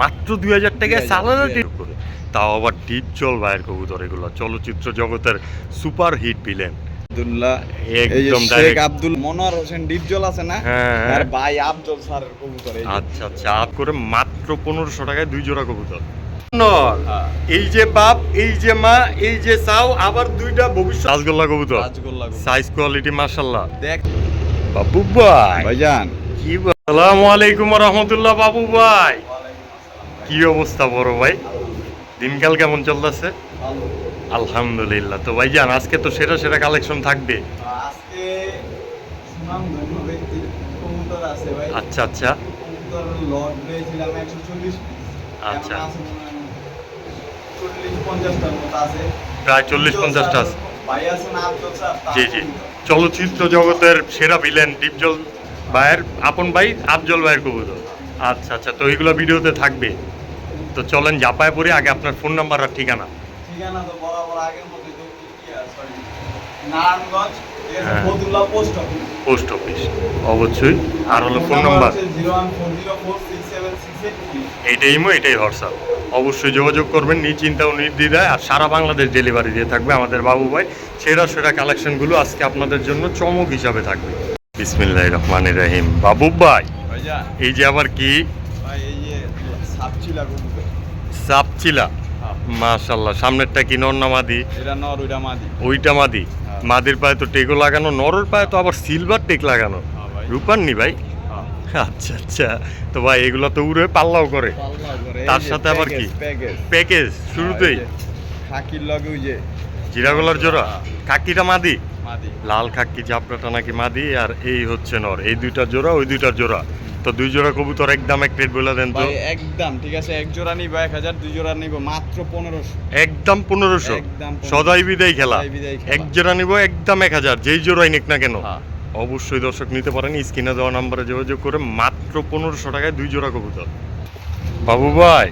মাত্র দুই হাজার টাকায় 2000 সালানা 2000 করে। তাও আবার ডিপ জল ভাইয়ের কবুতর এগুলো। চলচ্চিত্র জগতের সুপার হিট ভিলেন আব্দুল্লাহ এই একদম শেখ আব্দুল মনোয়ার হোসেন ডিপজল আছে না। ভাই আফজল স্যারের কবুতর আচ্ছা আচ্ছা। করে মাত্র পনেরোশো টাকায় দুই জোড়া কবুতর। এই যে বাপ এই যে মা এই যে আবার দুইটা ভবিষ্যৎ। রাজগোল্লা কবুতর। রাজগোল্লা সাইজ কোয়ালিটি মাশাল্লাহ দেখ। বাবু ভাই। ভাইজান। কি আসসালামু আলাইকুম রহমতুল্লাহ বাবু ভাই। কি অবস্থা বড় ভাই? দিনকাল কেমন চলতেছে? আলহামদুলিল্লাহ। তো ভাই জান আজকে তো সেরা সেরা কালেকশন থাকবে। আচ্ছা আচ্ছা। আচ্ছা। প্রায় চল্লিশ পঞ্চাশটা আছে। জি জি। চলচ্চিত্র জগতের সেরা ভিলেন দীপজল ভাইয়ের আপন ভাই আফজল ভাইয়ের কবুতর। আচ্ছা আচ্ছা তো এইগুলো ভিডিওতে থাকবে। তো চলেন জাপায় পড়ি আগে আপনার ফোন নাম্বার আর ঠিকানা। ঠিকানা তো বরাবর আগের নারায়ণগঞ্জ হ্যাঁ। Post office. অবশ্যই। আর হলো ফোন নাম্বার। এইটাই ইমো এটাই হোয়াটসঅ্যাপ। অবশ্যই যোগাযোগ করবেন নিশ্চিন্তা ও নির্দ্বিধায়। আর সারা বাংলাদেশ ডেলিভারি দিয়ে থাকবে আমাদের বাবু ভাই। সেরা সেরা কালেকশনগুলো আজকে আপনাদের জন্য চমক হিসাবে থাকবে। বিসমিল্লাহ রহমান রাহিম। বাবু ভাই এই যে আবার কি? এই যে সাপচিলা হ্যাঁ। মাশাল্লাহ সামনেরটা কি নর না মাদি? ওইটা মাদি। হ্যাঁ। মাদির পায়ে তো টেকও লাগানো নরের পায়ে তো আবার সিলভার টেক লাগানো। হ্যাঁ ভাই। নি ভাই? আচ্ছা আচ্ছা। তো ভাই এগুলো তো উড়ে পাল্লাও করে। তার সাথে আবার কি? প্যাকেজ শুরুতেই? খাকির লগে ওই যে জিরাগোলার জোড়া? কাকিটা মাদি মাদি? লাল খাক্কি চাপড়াটা নাকি মাদি আর এই হচ্ছে নর। এই দুইটা জোড়া ওই দুইটা জোড়া। তো দুই জোড়া কবুতর একদম এক রেট বলে দেন তো। ভাই একদম ঠিক আছে? এক জোড়া নিব এক হাজার দুই জোড়া নিব মাত্র পনেরোশো। একদম পনেরোশো। একদম 1500 সদাই বিদায় খেলা। এক জোড়া নিব একদম এক হাজার। যেই জোড়াই নিক না কেন। হ্যাঁ। অবশ্যই দর্শক নিতে পারেন স্ক্রিনে দেওয়া নাম্বারে যোগাযোগ করে মাত্র পনেরোশো টাকায় দুই জোড়া কবুতর। বাবু ভাই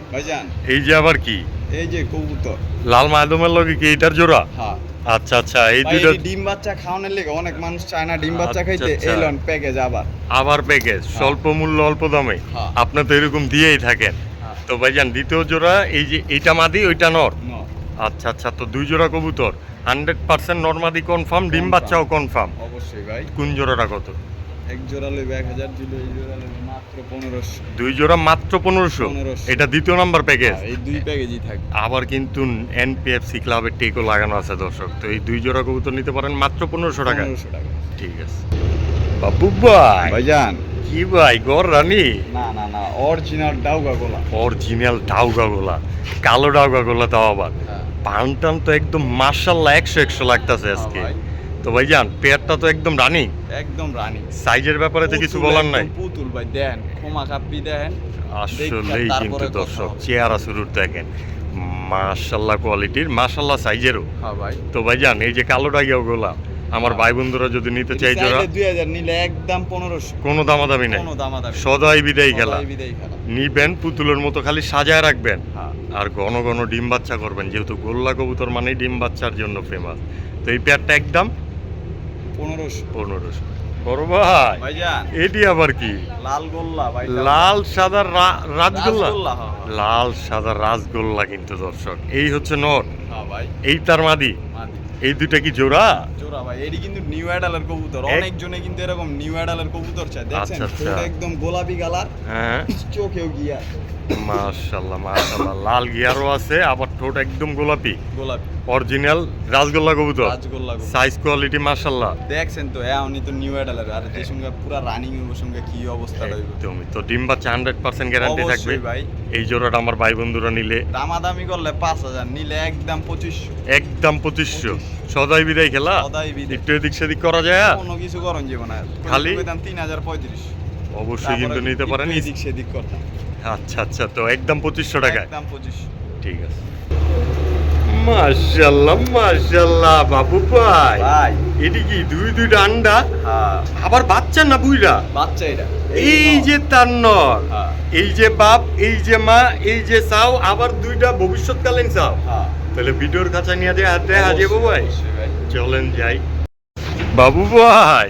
এই যে আবার কি? এই যে কবুতর। লাল মাদমের লগে কি এইটার জোড়া? হ্যাঁ। আচ্ছা আচ্ছা এই যে ডিম বাচ্চা খাওয়ানোর লেগে অনেক মানুষ চায় না ডিম বাচ্চা আচ্ছা, খাইতে। এই লন প্যাকেজ আবার। আবার প্যাকেজ স্বল্প মূল্য অল্প দামে। হ্যাঁ। আপনি তো এরকম দিয়েই থাকেন। হ্যাঁ। তো ভাইজান দ্বিতীয় জোড়া এই যে এইটা মাদি ওইটা নর? আচ্ছা আচ্ছা তো দুই জোড়া কবুতর। হান্ড্রেড পার্সেন্ট নর্মাদি কনফার্ম ডিম বাচ্চাও কনফার্ম অবশ্যই ভাই। কোন জোড়াটা কত? এক জোড়া লইবে এক হাজার দিল জোড়া লইবে মাত্র পনেরোশো। দুই জোড়া মাত্র পনেরোশো? এটা দ্বিতীয় নাম্বার প্যাকেজ এই দুই প্যাকেজই থাকবে আবার কিন্তু এনপিএফসি ক্লাবের টেকও লাগানো আছে দর্শক। তো এই দুই জোড়া কবুতর নিতে পারেন মাত্র পনেরোশো টাকা। পনেরোশো টাকা। ঠিক আছে। বাবু ভাই। ভাইজান। কি ভাই গর রানী? না না না অরিজিনাল ডাউগা গোলা। অরিজিনাল ডাউগা গোলা। কালো ডাউগা গোলা তাও আবার। হ্যাঁ। পান টান তো একদম মার্শাল্লাহ একশো একশো লাগতেছে আজকে। ভাই। তো ভাই যান পেয়ারটা তো একদম রানিং। একদম রানী। সাইজের ব্যাপারে তো কিছু বলার নাই। পুতুল ভাই দেন ক্ষমা কাপ্পি দেন। আসলেই কিন্তু দর্শক। চেয়ারা শুরুর দেখেন। মার্শাল্লাহ কোয়ালিটির মার্শাল্লাহ সাইজেরও হ্যাঁ ভাই। তো ভাই যান এই যে কালো ডাইয়া গোলা আমার ভাই বন্ধুরা যদি নিতে চাই জোড়া দুই হাজার নিলে একদম পনেরোশো। কোনো দামাদামি নাই। সদাই বিদায় খেলা। নিবেন পুতুলের মতো খালি সাজায় রাখবেন। হ্যাঁ। আর ঘন ঘন ডিম বাচ্চা করবেন যেহেতু গোল্লা কবুতর মানেই ডিম বাচ্চার জন্য ফেমাস তো এই পেয়ারটা একদম পনেরোশো। পনেরোশো। বড় ভাই এটি আবার কি? লাল গোল্লা ভাই লাল সাদা রাজগোল্লা? রাসগোল্লা, হ্যাঁ, হ্যাঁ। লাল সাদা রাজগোল্লা কিন্তু দর্শক। এই হচ্ছে নর। হ্যাঁ ভাই। এই তার মাদি। এই দুইটা কি জোড়া? জোড়া ভাই। এটি কিন্তু নিউ অ্যাডালের কবুতর। এক- অনেকজনে কিন্তু এরকম নিউ অ্যাডালের কবুতর চায়। দেখছেন? আচ্ছা, আচ্ছা। একদম গোলাপি কালার। হ্যাঁ। চোখেও গিয়া। মাশাল্লাহ মাশাল্লাহ লাল গিয়ারও আছে আবার ঠোঁট একদম গোলাপি। গোলাপি। অরিজিনাল রাজগোল্লা কবুতর। রাজগোল্লা। সাইজ কোয়ালিটি মাশাল্লাহ দেখছেন তো হ্যাঁ উনি তো নিউ অ্যাডালের আর যে সঙ্গে পুরা রানিং এর সঙ্গে কি অবস্থা রইবে একদমই তো ডিম বাচ্চা হান্ড্রেড পার্সেন্ট গ্যারান্টি থাকবে। ভাই। এই জোড়াটা আমার ভাই বন্ধুরা নিলে। দামাদামি করলে পাঁচ হাজার নিলে একদম পঁচিশশো। একদম পঁচিশশো। সদাই বিদায় খেলা। সদাই বিদায়। একটু এদিক সেদিক করা যায়। কোনো কিছু করণ যাবে না খালি? দাম তিন হাজার পঁয়ত্রিশ অবশ্যই কিন্তু নিতে পারেন। এদিক সেদিক করতাম আচ্ছা আচ্ছা তো একদম পঁচিশশো টাকায়? একদম পঁচিশশো ঠিক আছে। মাশাল্লাহ মাশাল্লাহ বাবু ভাই। ভাই। এটি কি দুই দুইটা আন্ডা? হ্যাঁ। আবার বাচ্চা না বুইরা বাচ্চা এটা। এই যে তার নর হ্যাঁ। এই যে বাপ এই যে মা এই যে চাও আবার দুইটা ভবিষ্যৎকালীন চাও। হ্যাঁ। তাহলে ভিডিওর কাছে নিয়ে দিয়ে হাতে হাজিব ভাই। ভাই। চলেন যাই। বাবু ভাই।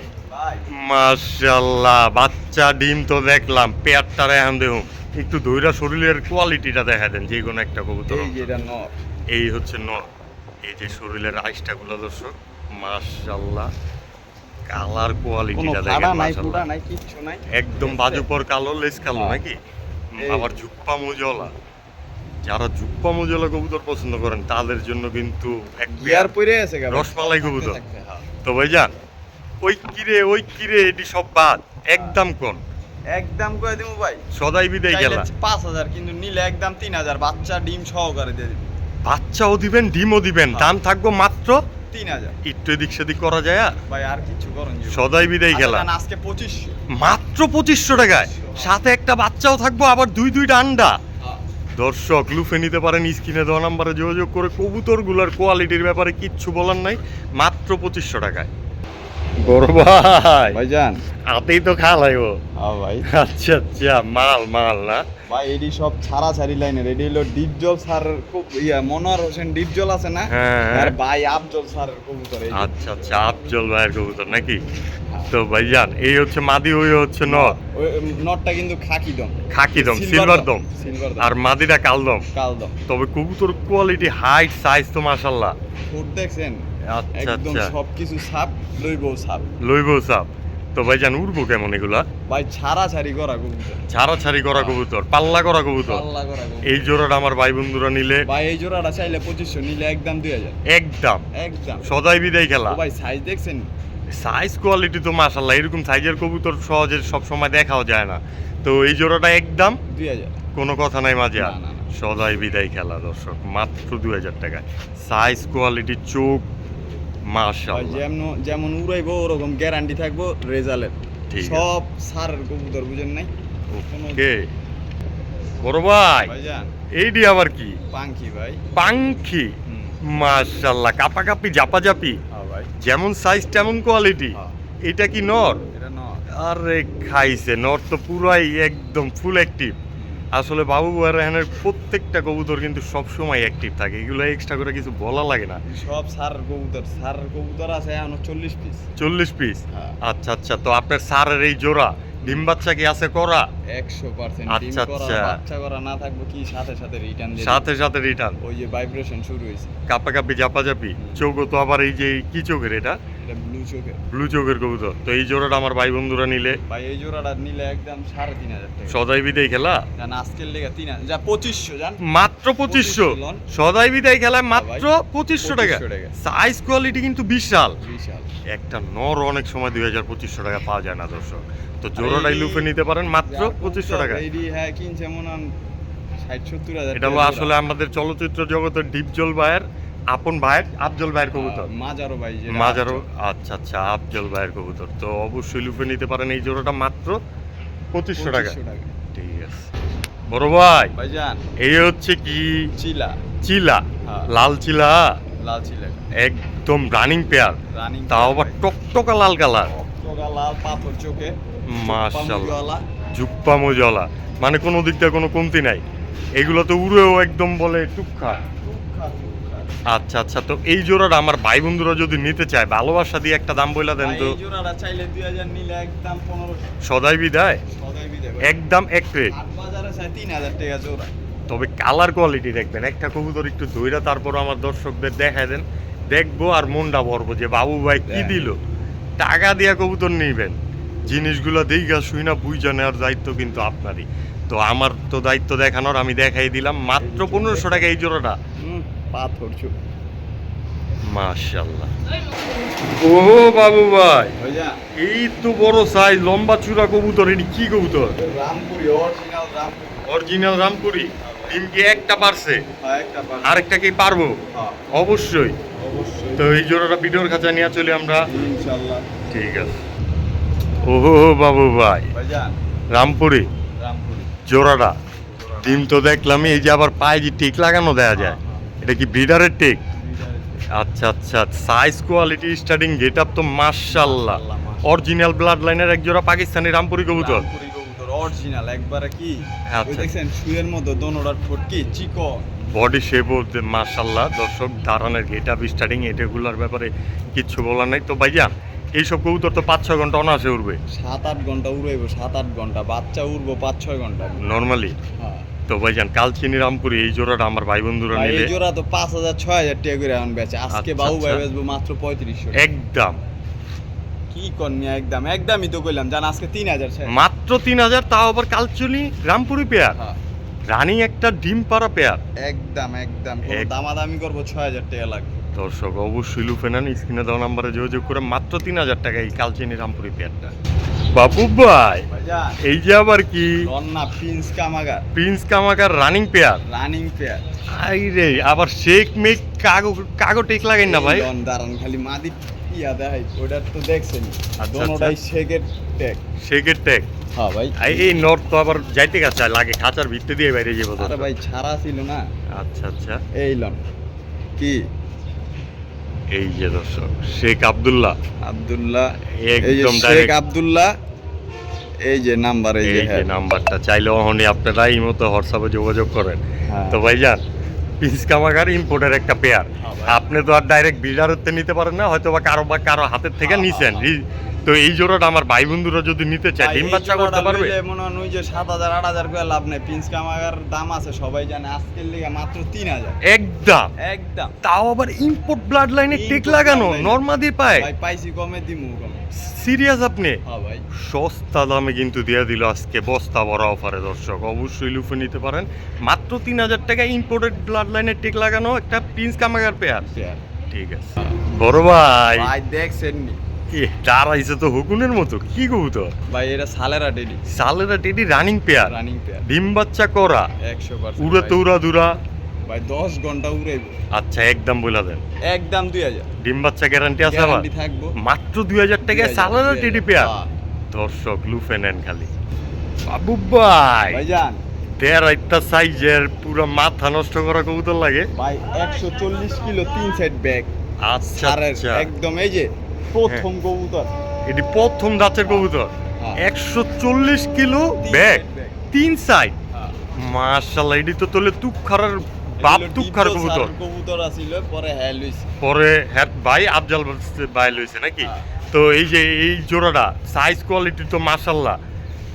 মাশাল্লাহ বাচ্চা ডিম তো দেখলাম পেয়ারটারে এখন দেখুন একটু দইরা শরীরের কোয়ালিটিটা দেখা দেন যে কোনো একটা কবুতর এই যে নর। এই হচ্ছে যে শরীরের আইসটাগুলো দর্শক মাশাল্লাহ কালার কোয়ালিটিটা দেখেন মাশাল্লাহ একদম বাজুপর কালো লেস কালো হ্যাঁ। নাকি? আবার ঝুপ্পা মুজলা। যারা ঝুপ্পা মুজলা কবুতর পছন্দ করেন তাদের জন্য কিন্তু এক গিয়ার পরে আছে রসমালাই কবুতর। তো ভাই ভাইজান ওই কিরে ওই কিরে এটি সব বাদ। একদম কোন একদম করে দিমু ভাই। সদাই বিদায় গেলা। পাঁচ হাজার কিন্তু নিলে একদম তিন হাজার। বাচ্চা ডিম সহকারে দিয়ে দিবি। বাচ্চাও দিবেন ডিমও দিবেন। হ্যাঁ। দাম থাকব মাত্র তিন হাজার। একটু এদিক সেদিক করা যায় আর ভাই আর কিছু করুন সদাই বিদায় গেলা। আজকে পঁচিশশো। মাত্র পঁচিশশো টাকায়। সাথে একটা বাচ্চাও থাকব আবার দুই দুইটা আন্ডা। দর্শক লুফে নিতে পারেন স্ক্রিনে দেওয়া নাম্বারে যোগাযোগ করে কবুতরগুলোর কোয়ালিটির ব্যাপারে কিচ্ছু বলার নাই। মাত্র পঁচিশশো টাকায়। বড় ভাই। ভাইজান। হাতেই তো খালাইব হ্যাঁ ভাই। আচ্ছা আচ্ছা মাল মাল না? ভাই এডি সব ছাড়া ছাড়ি লাইনের। এডি হলো স্যার খুব ইয়া মনোয়ার হোসেন ডিপজল আছে না? হ্যাঁ, হ্যাঁ। আর ভাই আফজল কবুতর আচ্ছা আচ্ছা আফজল ভাইয়ের কবুতর নাকি। তো ভাইজান এই হচ্ছে মাদি ওই হচ্ছে নর? নটটা কিন্তু খাকি দম। খাকি দম সিলভার দম আর মাদিটা কালদম কাল দম। তবে কবুতর কোয়ালিটি হাইট সাইজ তো মাশাল্লাহ ফুট দেখছেন? আচ্ছা একদম আচ্ছা। সবকিছু সাপ লইব সাপ। লইব সাপ। তো ভাইজান উড়বো কেমন এগুলা? ভাই ছাড়া ছাড়ি করা কবুতর। ছাড়াছাড়ি করা কবুতর পাল্লা করা কবুতর। পাল্লা করা কবুতর। এই জোড়াটা আমার ভাই বন্ধুরা নিলে ভাই এই জোড়াটা চাইলে নিলে একদম দুই হাজার। একদম। একদম। সদাই বিদায় খেলা। ভাই সাইজ দেখছেন? সাইজ কোয়ালিটি তো এরকম সাইজের কবুতর সহজে সব সময় দেখাও যায় না। তো এই জোড়াটা একদম? দুই হাজার। কোনো কথা নাই মাঝে। সদাই বিদায় খেলা দর্শক মাত্র দু হাজার টাকায়। সাইজ কোয়ালিটি চোখ ভাই যেমন যেমন উড়াইবো ওরকম গ্যারান্টি থাকব রেজাল্টের সব সারের কবুতর বুঝেন নাই? ওকে। বড় ভাই এইটি আবার কি? পাঙ্কি ভাই। পাঙ্খি। হুম। মাশাল্লাহ কাপাকাপি জাপাজাপি হ্যাঁ যেমন সাইজ তেমন কোয়ালিটি হ্যাঁ। এটা কি নর? আরে খাইছে। নর তো পুরাই একদম ফুল অ্যাক্টিভ আসলে বাবু এখানের প্রত্যেকটা কবুতর কিন্তু সব সময় অ্যাক্টিভ থাকে। এগুলো এক্সট্রা করে কিছু বলা লাগে না। সব সারের কবুতর সারের কবুতর আছে এখন চল্লিশ পিস চল্লিশ পিস হ্যাঁ। আচ্ছা আচ্ছা তো আপনার সারের এই জোড়া ডিম বাচ্চা কি আছে করা? একশো পার্সেন্ট আচ্ছা, করা আচ্ছা। বাচ্চা করা না থাকব কি সাথে সাথে রিটার্ন সাথে সাথে রিটার্ন ওই যে ভাইব্রেশন শুরু হয়েছে। কাপাকাপি জাপাজাপি চৌকো তো আবার এই যে কি চোখের এটা? এটা ব্লু চোখে ব্লু চোখের কবুতর। তো এই জোড়াটা আমার ভাই বন্ধুরা নিলে ভাই এই জোড়াটা নিলে একদম সাড়ে তিন হাজার টাকা। সদাই বিদায় খেলা? জান আজকের লেগে তিন হাজার। যা পঁচিশশো জান? মাত্র পঁচিশশো। 25 লন। সদাই বিদায় খেলায় মাত্র পঁচিশশো টাকা। সাইজ কোয়ালিটি কিন্তু বিশাল। বিশাল। একটা নর অনেক সময় দুই হাজার পঁচিশশো টাকা পাওয়া যায় না দর্শক। তো জোড়াটাই লুফে নিতে পারেন মাত্র পঁচিশশো টাকা। হ্যাঁ কিনছে মনে হয় এটা হলো আসলে আমাদের চলচ্চিত্র জগতের ডিপজল ভাইয়ের আপন ভাইয়ের আফজল ভাইয়ের কবুতর? মাজারো ভাই যেটা মাজারও আচ্ছা আচ্ছা আফজল ভাইয়ের কবুতর। তো অবশ্যই লুফে নিতে পারেন এই জোড়াটা মাত্র পঁচিশশো টাকা। 2500 টাকা। ঠিক আছে। বড় ভাই ভাইজান। এই হচ্ছে কি? চিলা। চিলা? হ্যাঁ। লাল চিলা? লাল চিলা। একদম রানিং পেয়ার রানিং তাও আবার টকটকা লাল কালার। লাল পাথর চোখে। মাশাআল্লাহ। জুপ্পা মজলা মানে কোনো দিক দিয়ে কোনো কমতি নাই। এগুলো তো উড়েও একদম বলে টুকখা। আচ্ছা আচ্ছা তো এই জোড়াটা আমার ভাই বন্ধুরা যদি নিতে চায় ভালোবাসা দিয়ে একটা দাম বইলা দেন তো। এই জোড়াটা চাইলে দুই হাজার নিলে একদম পনেরোশো। সদাই বিদায়? সদাই বিদে ভাই। একদম এক রেট আট বাজারে চাই তিন হাজার টাকা জোড়া। তবে কালার কোয়ালিটি দেখবেন একটা কবুতর একটু ধইরা তারপর আমার দর্শকদের দেখায় দেন। দেখব আর মনটা ভরবো যে বাবু ভাই কি হ্যাঁ। দিল। টাকা দিয়া কবুতর নিবেন। জিনিসগুলো দেখা শুই না বুঝা নেওয়ার দায়িত্ব কিন্তু আপনারই। তো আমার তো দায়িত্ব দেখানোর আমি দেখাই দিলাম। মাত্র পনেরোশো টাকা এই জোড়াটা। পাথর চোখ মাশাল্লাহ ও বাবু ভাই এই তো বড় সাইজ লম্বা চূড়া কবুতর এটি কি কবুতর? রামপুরি অরিজিনাল রামপুরি। ডিম কি একটা পারছে? হ্যাঁ। আরেকটা কি পারব? হ্যাঁ, অবশ্যই। তো এই জোড়াটা ভিডিওর কাছে নিয়ে চলে আমরা। ঠিক আছে। ওহো বাবু ভাই। রামপুরি। রামপুরি। জোড়াটা। ডিম তো দেখলাম এই যে আবার পায়ে যে টিক লাগানো দেওয়া যায়। এটা কি ব্রিডারের টিক আচ্ছা আচ্ছা size quality starting get up তো মার্শাল্লাহ। অরিজিনাল ব্লাড লাইনের এক জোড়া পাকিস্তানি রামপুরি কবুতর। রামপুরি কবুতর অরিজিনাল একবারে কি? আচ্ছা। দেখছেন শুয়ের মতো দোনোটার ঠোঁট কি? চিকন। বডি শেপ মার্শাল্লাহ দর্শক দাঁড়ানোর গেট আপ স্টার্টিং এটাগুলোর ব্যাপারে কিচ্ছু বলার নাই। তো ভাইজান এইসব কবুতর তো পাঁচ ছয় ঘণ্টা অনাসে উঠবে সাত আট ঘণ্টা উড়াইবো সাত আট ঘণ্টা। বাচ্চা উড়বো পাঁচ ছয় ঘণ্টা। নর্মালি হ্যাঁ। তো ভাইজান কালচিনি রামপুরি এই জোড়াটা আমার ভাই বন্ধুরা নিলে এই জোড়া তো পাঁচ হাজার ছয় হাজার টাকা করে এখন বেচে। আজকে আচ্ছা, বাবু ভাই আচ্ছা। বেচবো মাত্র পঁয়ত্রিশশো একদম। কি কন্যা একদম। একদমই তো কইলাম জান আজকে তিন হাজার ছয় মাত্র তিন হাজার তাও আবার কালচিনি রামপুরি পেয়ার। রানী রানিং একটা ডিম পাড়া পেয়ার। একদম একদম। কোনো দামাদামি করব ছয় হাজার টাকা লাগবে। দর্শক অবশ্যই লুফে নেন স্ক্রিনে দেওয়া নাম্বারে যোগাযোগ করে মাত্র তিন হাজার টাকা এই কালচিনি রামপুরি পেয়ারটা। বাপু ভাই এই যে আবার কি? প্রিন্স কামাগার। প্রিন্স কামাকার running pair? Running pair. I রে আবার শেক মেক কাগো কাগো টেক লাগাই না ভাই? দাঁড়ান খালি মাদি ইয়া দেখাই ওটার তো দেখছেন। আচ্ছা। দোনোটাই শেকের টেক। শেকের টেক? হ্যাঁ ভাই। এই নর্থ তো আবার যাইতে গেছে লাগে খাঁচার ভিত্তি দিয়ে বাইরে যাব আরে ভাই ছাড়া ছিল না। আচ্ছা আচ্ছা। এই লন কি? এই যে দর্শক শেখ আব্দুল্লাহ। আব্দুল্লাহ একদম শেখ আব্দুল্লাহ এই যে নাম্বার এই যে হ্যাঁ। নাম্বারটা চাইলে অহনি আপনারা এই মতো হোয়াটসঅ্যাপে যোগাযোগ করেন। হ্যাঁ। তো ভাইজান পিস কামাগার ইম্পোর্টের একটা পেয়ার হ্যাঁ আপনি তো আর ডাইরেক্ট বিল্ডারতে নিতে পারেন না হয়তো বা কারও বা কারও হাতের থেকে নিছেন। তো এই জোড়াটা আমার ভাই বন্ধুরা যদি নিতে চায় ডিম বাচ্চা করতে পারবে? মনে হয় ওই যে সাত হাজার আট হাজার করে লাভ নেই। পিন্স কামাগার দাম আছে সবাই জানে আজকের লিগে মাত্র তিন হাজার। একদম। একদম। তাও আবার ইম্পোর্ট ব্লাড লাইনে টেক লাগানো। নর্মাদি পায়। ভাই পাইছি কমে দিমু কমে সিরিয়াস আপনি? হ্যাঁ ভাই। সস্তা দামে কিন্তু দিয়ে দিল আজকে বস্তা বড় অফারে দর্শক। অবশ্যই লুফে নিতে পারেন। মাত্র তিন হাজার টাকা ইম্পোর্টেড ব্লাড লাইনে টেক লাগানো একটা প্রিন্স কামাগার পেয়ার। ঠিক আছে। বড় ভাই। ভাই দেখছেন দাঁড়াইছে তো হুকুনের মতো। কি কবুতর ভাই এটা সালেরা সালেরা teddy running pair running pair ডিম বাচ্চা করা। একশো উড়ে দুরা ভাই দশ ঘণ্টা উড়াইব। আচ্ছা একদম বলে দেন। একদম দুই হাজার। ডিম বাচ্চা গ্যারান্টি আছে গ্যারান্টি থাকব। মাত্র দুই হাজার টাকায় 2000, সালেরা 2000 টেডি পেয়ার হ্যাঁ। দর্শক লুফে নেন খালি। বাবু ভাই। ভাইজান। দেড় একটা সাইজের পুরো মাথা নষ্ট করা কবুতর লাগে। ভাই একশো চল্লিশ কিলো তিন সাইড ব্যাগ আচ্ছা আচ্ছা। একদম এই যে প্রথম কবুতর। এটি প্রথম দাঁতের কবুতর। হ্যাঁ। একশো চল্লিশ কিলো ব্যাগ তিন সাইড হ্যাঁ। মাশাল্লাহ এটি তো তোলে তুক খারার বাপ কবুতর। কবুতর আছিল পরে হ্যাঁ লইছে। পরে হ্যাঁ ভাই আফজাল ভাই লইছে নাকি? হ্যাঁ। তো এই যে এই জোড়াটা সাইজ কোয়ালিটি তো মাশাল্লাহ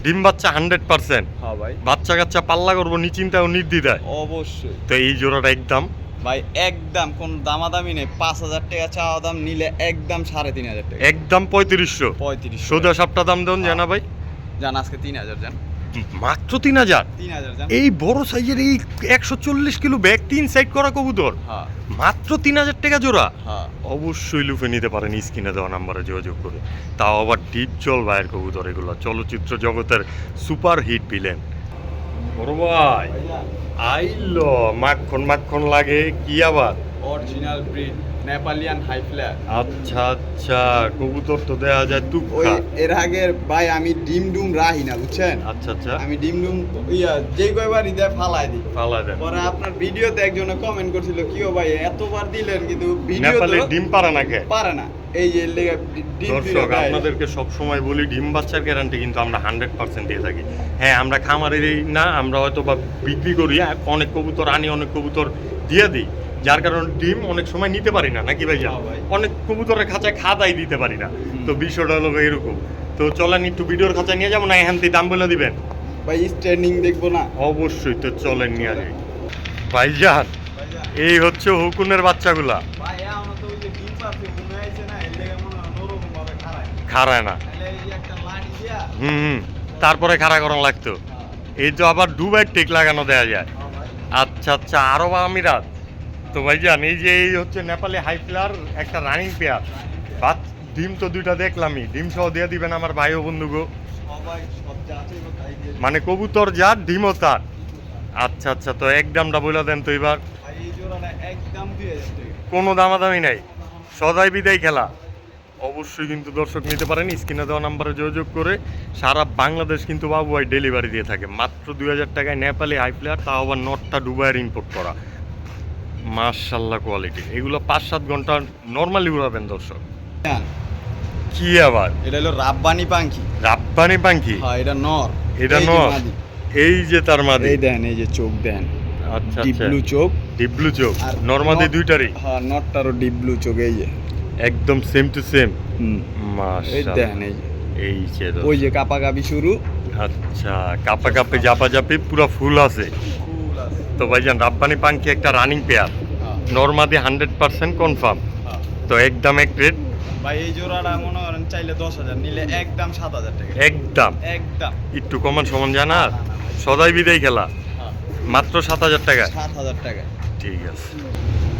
ডিম বাচ্চা হান্ড্রেড পার্সেন্ট হ্যাঁ ভাই। বাচ্চা কাচ্চা পাল্লা করব নিচিন্তাও নির্দ্বিধায়। অবশ্যই। তো এই জোড়াটা একদম। ভাই একদম কোন দামাদামি নেই। পাঁচ হাজার টাকা চাওয়া দাম নিলে একদম সাড়ে তিন হাজার টাকা। একদম পঁয়ত্রিশশো। পঁয়ত্রিশ সোজা সাপটা দাম দেন হ্যাঁ। জানা ভাই? জান আজকে তিন হাজার জান। মাত্র তিন হাজার। এই বড় সাইজের এই একশো চল্লিশ কিলো ব্যাগ তিন সাইড করা কবুতর। হ্যাঁ। মাত্র তিন হাজার টাকা জোড়া। হ্যাঁ। অবশ্যই লুফে নিতে পারেন স্ক্রিনে দেওয়া নাম্বারে যোগাযোগ করে। তাও আবার ডিপ জল ভাইয়ের কবুতর এগুলো চলচ্চিত্র জগতের সুপার হিট ভিলেন। বড় ভাই আইলো। মাখন মাখন লাগে কি আবার? অরিজিনাল ব্রিড নেপালিয়ান হাই আচ্ছা আচ্ছা কবুতর তো দেয়া যায় ওই এর আগের ভাই আমি ডিম ডুম রাহি না বুঝছেন? আচ্ছা আচ্ছা। আমি ডিম ডুম ইয়া যে কয়বার ইদে ফালাই দিই। ফালাই দেন। পরে আপনার ভিডিওতে একজনে কমেন্ট করছিল কিও ভাই এতবার দিলেন কিন্তু ভিডিও নেপালে ডিম পারে না কে? পারে না। এই দর্শক আপনাদেরকে সব সময় বলি ডিম বাচ্চার গ্যারান্টি কিন্তু আমরা হান্ড্রেড পার্সেন্ট দিয়ে থাকি। হ্যাঁ আমরা খামারের না আমরা হয়তো বা বিক্রি করি আর অনেক কবুতর আনি অনেক কবুতর দিয়ে দিই। যার কারণে ডিম অনেক সময় নিতে পারি না নাকি ভাই হ্যাঁ ভাই। অনেক কবুতরের খাঁচায় খাদাই দিতে পারি না। তো বিষয়টা হলো এরকম। তো চলেন একটু ভিডিওর খাঁচা নিয়ে যাব না এখান থেকে দাম বলে দিবেন? ভাই স্ট্যান্ডিং দেখব না। অবশ্যই তো চলেন নিয়ে যাই। ভাইজান এই হচ্ছে হুকুনের বাচ্চাগুলা। খারায় না। হুম হুম, তারপরে খাড়া করা লাগতো। এই তো আবার দুবার টেক লাগানো দেওয়া যায়। আচ্ছা আচ্ছা আরব আমিরাত। তো ভাইজান, এই যে এই হচ্ছে নেপালি হাই ফ্লার একটা রানিং পেয়ার বাচ ডিম তো দুইটা দেখলামই। ডিম সহ দিয়ে দিবেন আমার ভাই ও বন্ধুগো মানে কবুতর যার, ডিমও তার। আচ্ছা আচ্ছা তো একদমটা বলে দেন তো এবার। কোনো দামাদামি নাই। সদাই বিদায় খেলা। অবশ্যই কিন্তু দর্শক নিতে পারেন স্ক্রিনে দেওয়া নাম্বারে যোগাযোগ করে সারা বাংলাদেশ কিন্তু বাবু ভাই ডেলিভারি দিয়ে থাকে। মাত্র দুই হাজার টাকায় নেপালি হাই প্লেয়ার তাও আবার নটটা ডুবাইয়ের ইম্পোর্ট করা। মার্শাল্লাহ কোয়ালিটি এগুলো পাঁচ সাত ঘণ্টা নর্মালি উড়াবেন দর্শক। কি আবার? এটা হলো রাব্বানি পাঙ্খি। রাব্বানি পাঙ্কি হ্যাঁ এটা নর। এটা নর? এই যে তার মাদি? এই দেন এই যে চোখ দেন। আচ্ছা ডিপ আচ্ছা। ব্লু চোখ। ডিপ ব্লু চোখ। নর্মাদি নর- দুইটারই? হ্যাঁ নটটারও ডিপ ব্লু চোখ এই যে। একদম সেম টু সেম মাশাআল্লাহ। এই যে। দোস্ত। ওই যে কাপাকাপি শুরু। আচ্ছা কাপা কাপে জাপা জাপি পুরো ফুল আছে। ফুল আছে তো ভাইজান রাব্বানি পাঙ্কি একটা রানিং পেয়ার নর্মাদি হান্ড্রেড পার্সেন্ট কনফার্ম। তো একদম এক রেট ভাই এই জোড়াটা মনে করেন চাইলে দশ হাজার নিলে একদম সাত হাজার টাকা। একদম। একদম। একটু কমান সমান জানা সদাই বিদায় খেলা। হ্যাঁ, মাত্র সাত হাজার টাকা সাত হাজার টাকা ঠিক আছে।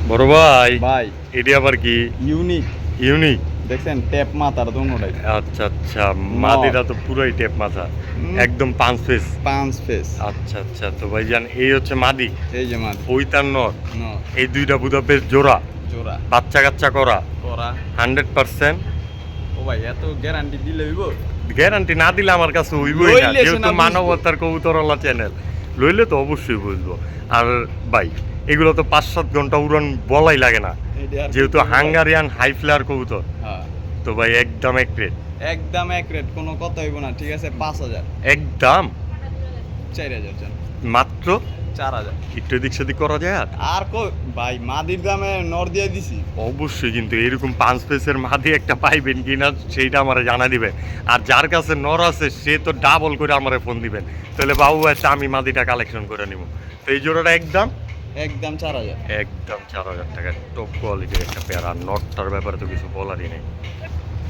বড় ভাই ভাই। এটি আবার কি? ইউনিক ইউনিক দেখছেন ট্যাপ মাথার দোনোটাই। আচ্ছা আচ্ছা মাদিরা তো পুরোই টেপ মাথা। একদম পাঁচ পিস পাঁচ ফেস। আচ্ছা আচ্ছা তো ভাইজান এই হচ্ছে মাদি এই যে মাছ ওই তার নর এই দুইটা বুদাপের জোড়া। জোড়া। বাচ্চা কাচ্চা করা। করা। Hundred percent. ও ভাই এত গ্যারান্টি দিলে হইব? গ্যারান্টি না দিলে আমার কাছে হইবই না। যেহেতু মানবতার কবুতরওয়ালা চ্যানেল লইলে তো অবশ্যই বুঝব। আর ভাই এগুলো তো পাঁচ সাত ঘণ্টা উড়ান বলাই লাগে না। যেহেতু হাঙ্গারিয়ান হাই ফ্লেয়ার কবুতর। হ্যাঁ। তো ভাই একদম এক রেট একদম এক রেট কোনো কথা হইব না ঠিক আছে? পাঁচ হাজার। একদম। চার হাজার মাত্র? চার হাজার। একটু এদিক সেদিক করা যায় আর? আর কো ভাই মাদির দামে নর দিয়ে দিছি। অবশ্যই কিন্তু এরকম পাঁচ পেসের মাঝে একটা পাইবেন কিনা সেইটা আমার জানা দিবেন। আর যার কাছে নর আছে সে তো ডাবল করে আমার ফোন দিবেন। তাহলে বাবু আছে আমি মাদিটা কালেকশন করে নিব। তো এই জোড়াটা একদম একদম চার হাজার। একদম চার হাজার টাকা টপ কোয়ালিটির একটা পেয়ার আর নটটার ব্যাপারে তো কিছু বলারই নেই।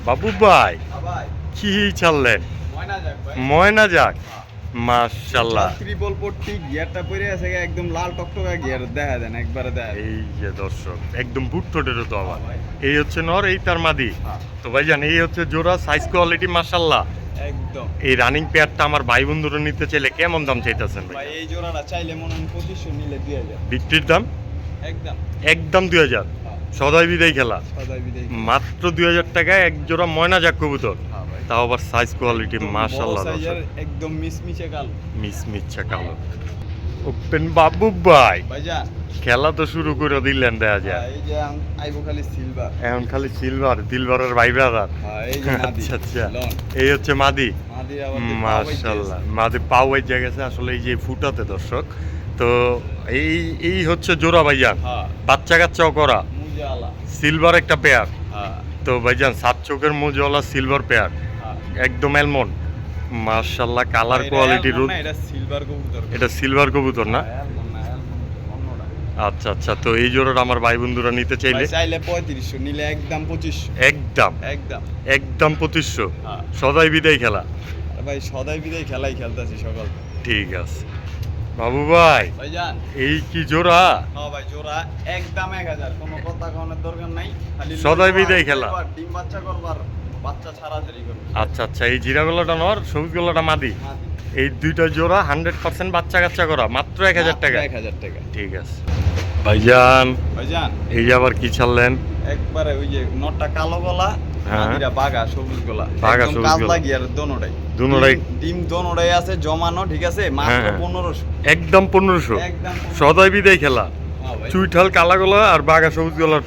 বাবু ভাই ভাই। কি ছাড়লেন ময়না যাক ত্রিপল পট্টি গিয়ারটা পরে আছে একদম লাল টকটকা গিয়ার দেখা দেন একবারে দেখা এই যে দর্শক একদম তো আবার এই হচ্ছে নর এই তার মাদি। হ্যাঁ, তো ভাইজান এই হচ্ছে জোড়া সাইজ কোয়ালিটি একদম। এই রানিং পেয়ারটা আমার ভাই বন্ধুরা নিতে চাইলে কেমন দাম চাইতেছেন ভাই? এই জোড়াটা চাইলে মনে হয় পঁচিশশো নিলে দুই হাজার। বিক্রির দাম? একদম। একদম দুই হাজার। হ্যাঁ, সদাই বিদায় খেলা। মাত্র দুই হাজার টাকায় এক জোড়া ময়না যাক কবুতর। হ্যাঁ। তাও আবার সাইজ কোয়ালিটি মাশাল্লাহ একদম মিসমিচে কাল। মিস মিচ্ছা কালো। ওপেন বাবু ভাই। খেলা তো শুরু করে দিলেন দেখা যায় এই এখন খালি সিলভার দিলবারের ভাই ব্রাদার এই আচ্ছা আচ্ছা। এই হচ্ছে মাদি। মাশাল্লাহ মাদি পাও বাইজা গেছে আসলে এই যে ফুটাতে দর্শক। তো এই এই হচ্ছে জোড়া ভাইজান হ্যাঁ। বাচ্চা কাচ্চাও করা। সিলভার একটা পেয়ার হ্যাঁ। তো ভাইজান সাত চোখের মোজওয়ালা সিলভার পেয়ার একদম অ্যালমন্ড মার্শাল্লাহ কালার কোয়ালিটি অ্যালমন্ড এটা সিলভার কবুতর। এটা সিলভার কবুতর না? হ্যাঁ। আচ্ছা আচ্ছা তো এই জোড়াটা আমার ভাই বন্ধুরা নিতে চাইলে। চাইলে পঁয়ত্রিশশো নিলে একদম পঁচিশশো। একদম। একদম। একদম পঁচিশশো। হ্যাঁ। সদাই বিদায় খেলা। আর ভাই সদাই বিদায় খেলাই খেলতেছি সকাল। ঠিক আছে। বাবু ভাই এই কি জোড়া? হ্যাঁ ভাই জোড়া একদম এক হাজার। কোনো কথা কনের দরকার নাই। খালি সদাই বিদায় খেলা। ডিম বাচ্চা করবার। বাচ্চা আচ্ছা আচ্ছা এই জিরা গলাটা নর সবুজ গলাটা মাদি। এই দুইটা জোড়া হান্ড্রেড পার্সেন্ট বাচ্চা কাচ্চা করা মাত্র এক হাজার টাকা এক হাজার টাকা। ঠিক আছে। ভাইজান ভাই যান এই যে আবার কি ছাড়লেন? একবারে ওই যে নটটা কালো গলা হ্যাঁ। মাদিরা সবুজ গলা। বাঘা একদম সবুজ গলা। দোনোটাই। দুনোটাই- ডিম- দোনোটাই আছে জমানো ঠিক আছে? মাত্র হ্যাঁ। পনেরোশো। একদম পনেরোশো। একদম সদাই বিদায় খেলা। হ্যাঁ। চুইঠাল কালা গলা আর বাঘা সবুজ গলার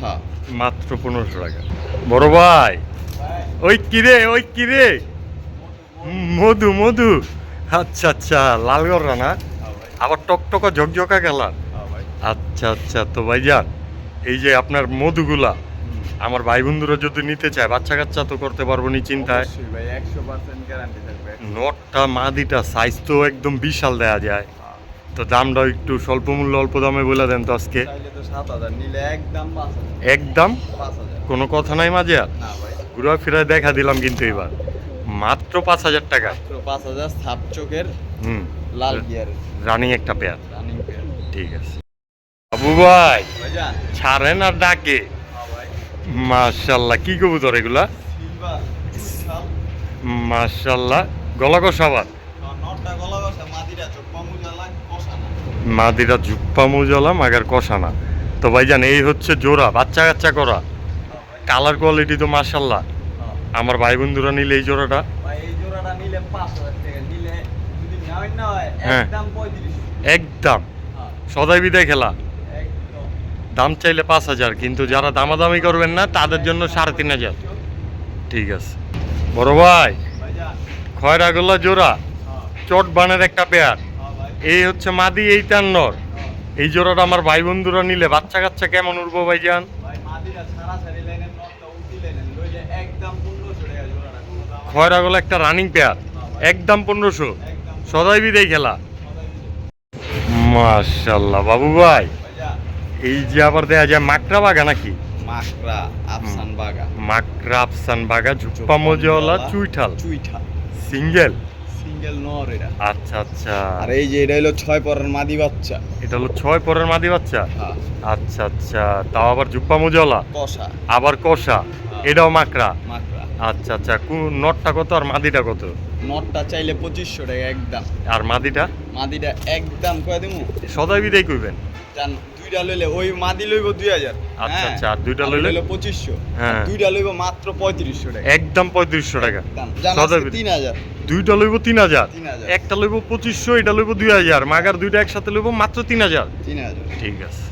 হ্যাঁ। মাত্র পনেরোশো টাকা। বড় ভাই, ওই কিরে ওই কিরে মধু মধু। আচ্ছা আচ্ছা লালগড়রা না? হ্যাঁ ভাই, আবার টকটকা ঝকঝকা ভাই। আচ্ছা আচ্ছা তো ভাইজান এই যে আপনার মধুগুলা আমার ভাই বন্ধুরা যদি নিতে চায় বাচ্চা কাচ্চা তো করতে পারব নি চিন্তায়। ভাই নটটা মাদিটা সাইজ তো একদম বিশাল দেয়া যায়। তো দামটা একটু স্বল্প মূল্য অল্প দামে বলে দেন তো আজকে। একদম কোনো কথা নাই মাঝে আর? ভাই। ঘুরা ফিরায় দেখা দিলাম কিন্তু এবার। মাত্র পাঁচ হাজার টাকা। পাঁচ হাজার সাপ চোখের হুম। লাল গিয়ার রানিং একটা পেয়ার রানিং পেয়ার ঠিক আছে। বাবু ভাই ছাড়েন আর ডাকে। মাশাল্লাহ কি কবুতর এগুলা? মাশাল্লাহ গলা কষাবার মাদিরা জুপ্পা মুজলাম আগার কষানা তো ভাইজান এই হচ্ছে জোড়া বাচ্চা কাচ্চা করা। কালার কোয়ালিটি তো মাশাল্লাহ হ্যাঁ। আমার ভাই বন্ধুরা নিলে এই জোড়াটা। হয়। একদম হ্যাঁ। সদাই বিদায় খেলা। দাম চাইলে পাঁচ হাজার কিন্তু যারা দামাদামি করবেন না তাদের জন্য সাড়ে তিন হাজার। ঠিক আছে। বড় ভাই খয়রাগোল্লা জোড়া চট বানের একটা পেয়ার। এই হচ্ছে মাদি এই তার নর এই জোড়াটা আমার ভাই বন্ধুরা নিলে বাচ্চা কাচ্চা কেমন উঠবো ভাইজান ভাই মাদিরা ছাড়া ছাড়ি লাইনের খয়রা গলা একটা রানিং পেয়ার একদম পনেরোশো। সদাই বিদায় খেলা। মাশাল্লাহ বাবু ভাই এই যে আবার দেয়া যায় মাকড়া বাগা নাকি? মাকড়া আফসান বাগা মাকড়া আফসান বাগা ঝুপ্পা মজওয়ালা চুইঠাল। চুইঠা সিঙ্গেল সিঙ্গেল নর এটা আচ্ছা আচ্ছা। আর এই যে এটা হলো ছয় পরের মাদি বাচ্চা। এটা হলো ছয় পরের মাদি বাচ্চা? হ্যাঁ। আচ্ছা আচ্ছা। তাও আবার জুপ্পা মজওয়ালা? কষা। আবার কষা? এটাও মাকড়া? মাকড়া। আচ্ছা আচ্ছা কোন নটটা কত আর মাদিটা কত? নটটা চাইলে পঁচিশশো টাকা একদম। আর মাদিটা? মাদিটা একদম কয়ে দিমু। সদাই বিদায় কইবেন? দুইটা লইলে ওই মাদি লইব দুই হাজার আচ্ছা, আচ্ছা, আর দুইটা লইলে? পঁচিশশো। হ্যাঁ। দুইটা লইব মাত্র পঁয়ত্রিশশো টাকা। একদম পঁয়ত্রিশশো টাকা। সদাই তিন হাজার দুইটা লইব তিন হাজার 3000 একটা লইব পঁচিশশো এটা লইব দুই হাজার মাগার দুইটা একসাথে লইব মাত্র তিন হাজার তিন হাজার ঠিক আছে।